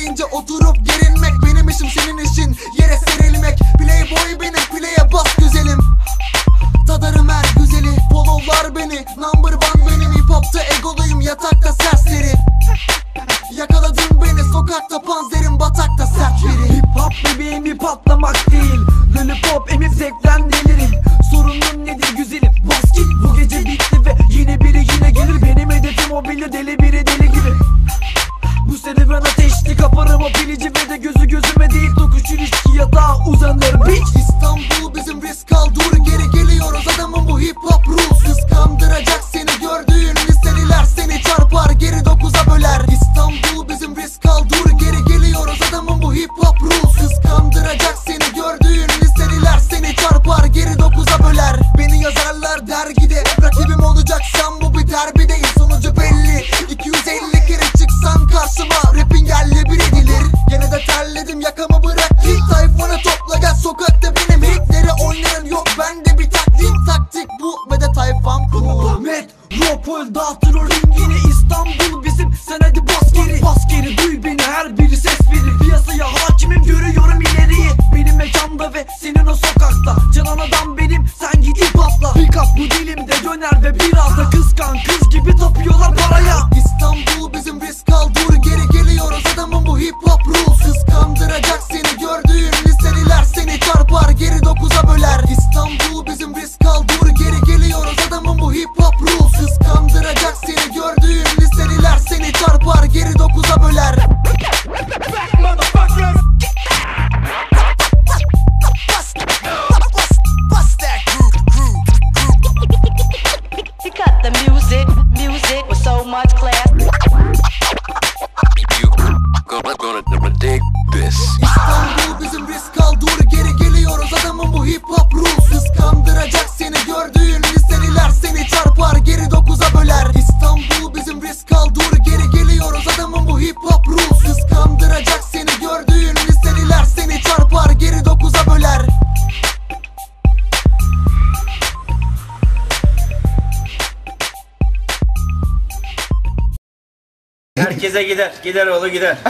gelince oturup gerilmek Benim işim senin işin. Yere serilmek Playboy benim play'e bas güzelim. Tadarım her güzeli Pololar beni. Number one benim hip hopta egoluyum yatakta serseri. Yakaladın beni sokakta panzerim batakta sert biri Hip hop bebeğimi patlamak değil pilici ve de gözü gözüme değil Dokuş ilişki yatağa uzanır. Bitch İstanbul bizim risk al dur geri geliyoruz. Adamın bu hip hop rules Kıskandıracak seni. Gördüğün liseliler seni çarpar geri dokuza böler. İstanbul bizim risk al dur geri geliyoruz. Adamın bu hip O ringini İstanbul bizim. Sen hadi bas geri. Bas geri duy beni her biri ses verir. Piyasaya hakimim görüyorum ileriyi. Benim mekanda ve senin o sokakta. Canan adam benim sen git ip atla. Pick up bu dilimde döner ve biraz da kıskan. Kız gibi tapıyorlar paraya Herkese gider. Gider oğlu gider.